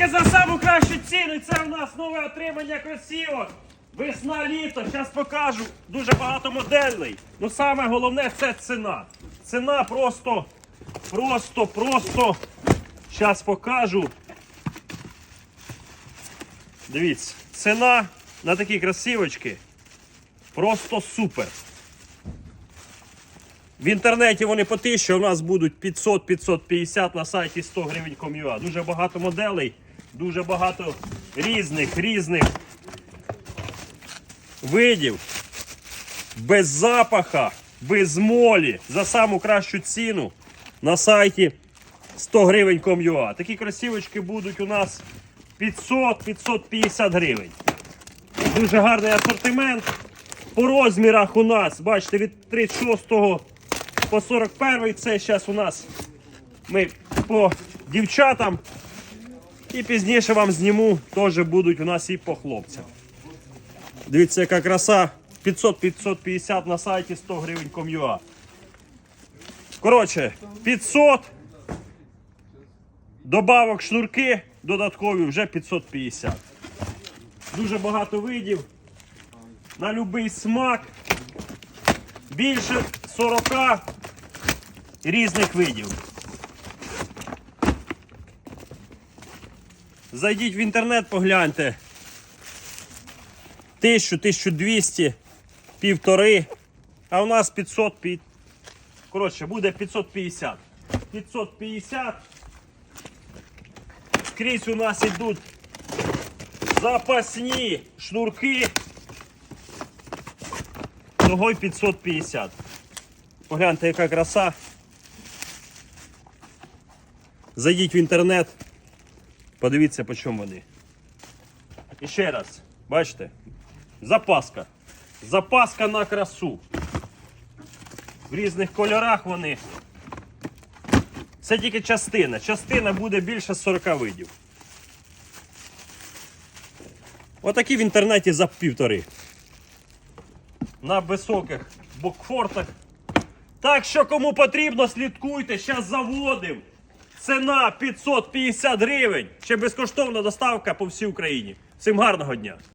Тільки за саму кращу ціну. І Це у нас нове отримання кросівок. Весна літо. Зараз покажу. Дуже багато моделей. Ну саме головне це ціна. Ціна просто, просто, просто. Зараз покажу. Дивіться, ціна на такі красивочки просто супер. В інтернеті вони по 1000, а у нас будуть 500-550 на сайті 100 гривень ком'юа. Дуже багато моделей, дуже багато різних, різних видів. Без запаха, без молі, за саму кращу ціну на сайті 100 гривень ком'юа. Такі красивочки будуть у нас 500-550 гривень. Дуже гарний асортимент. По розмірах у нас, бачите, від 36 по 41 це зараз у нас ми по дівчатам. І пізніше вам зніму, теж будуть у нас і по хлопцям. Дивіться, яка краса. 500-550 на сайті 100 гривень ком'юа. Коротше, 500. Добавок шнурки додаткові вже 550. Дуже багато видів. На будь-який смак. Більше 40 різних видів. Зайдіть в інтернет, погляньте. 1000, 1200, півтори. А у нас 500 під. Коротше, буде 550. 550. Скрізь у нас йдуть запасні шнурки. Того й 550. Погляньте, яка краса. Зайдіть в інтернет, подивіться, по чому вони. І ще раз, бачите, запаска. Запаска на красу. В різних кольорах вони. Це тільки частина. Частина буде більше 40 видів. Отакі в інтернеті за півтори. На високих бокфортах. Так що кому потрібно, слідкуйте, зараз заводимо. Ціна 550 гривень. Ще безкоштовна доставка по всій Україні. Всім гарного дня!